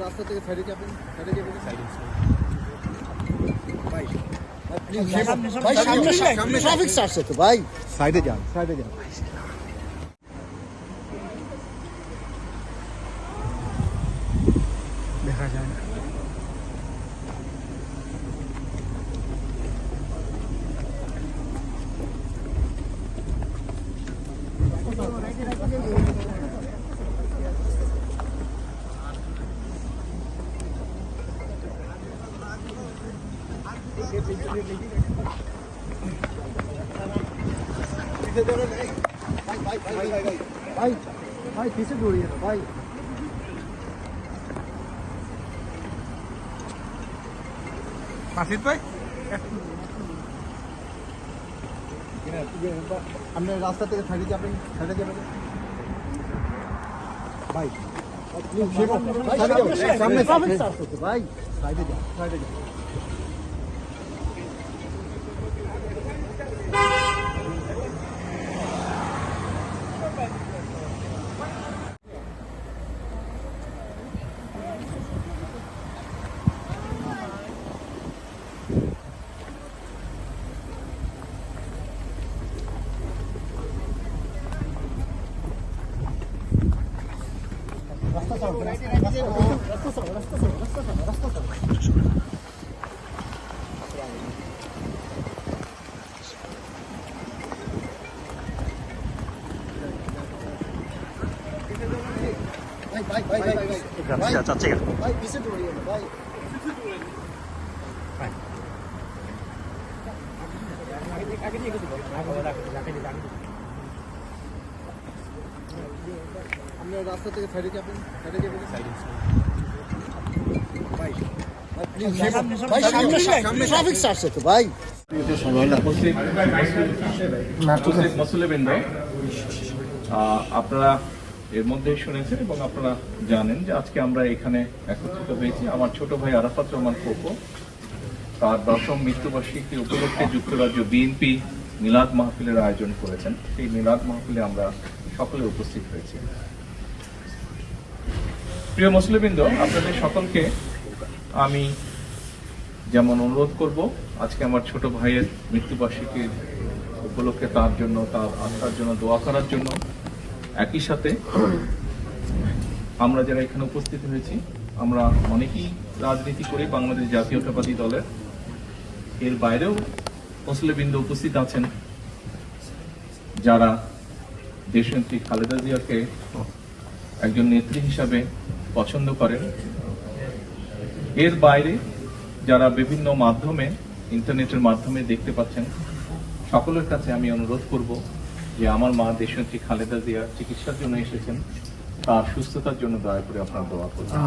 রাস্তা থেকে সাইডে যাবেন সাইডে যাবেন ভাই ভাই সামনে সামনে ট্রাফিক আসছে তো ভাই। সাইডে যান সাইডে যান। দেখা যায় না भाई भाई पीछे जोड़ी है भाई मासिद भाई আপনি রাস্তা থেকে সাইডে যাবেন সাইডে যাবেন। ভাই সামনে সামনে ভাই, সাইডে যান সাইডে যান। রাস্তা সরো রাস্তা সরো আপনার রাস্তা থেকে যাবেন যাবেন আপনারা এর মধ্যে শুনেছেন এবং আপনারা জানেন যে আজকে আমরা এখানে একত্রিত হয়েছি আমার ছোট ভাই আরাফাত রহমান কোকো তার দশম মৃত্যুবার্ষিকী উপলক্ষে যুক্তরাজ্য বিএনপি মিলাদ মাহফিলের আয়োজন করেছেন। সেই মিলাদ মাহফিলে আমরা সকলে উপস্থিত হয়েছি। প্রিয় মুসলিমবৃন্দ, আপনাদের সকলকে আমি যেমন অনুরোধ করব, আজকে আমার ছোট ভাইয়ের মৃত্যুবার্ষিকীর উপলক্ষে তার জন্য, তার আত্মার জন্য দোয়া করার জন্য একই সাথে আমরা যারা এখানে উপস্থিত হয়েছি, আমরা অনেকেই রাজনীতি করি বাংলাদেশ জাতীয়তাবাদী দলের। এর বাইরেও মুসলিমবৃন্দ উপস্থিত আছেন, যারা দেশনেত্রী খালেদা জিয়াকে একজন নেত্রী হিসাবে পছন্দ করেন। এর বাইরে যারা বিভিন্ন মাধ্যমে, ইন্টারনেটের মাধ্যমে দেখতে পাচ্ছেন, সকলের কাছে আমি অনুরোধ করব যে আমার মা দেশনেত্রী খালেদা জিয়া চিকিৎসার জন্য এসেছেন, তার সুস্থতার জন্য দয়া করে আপনার দোয়া করবেন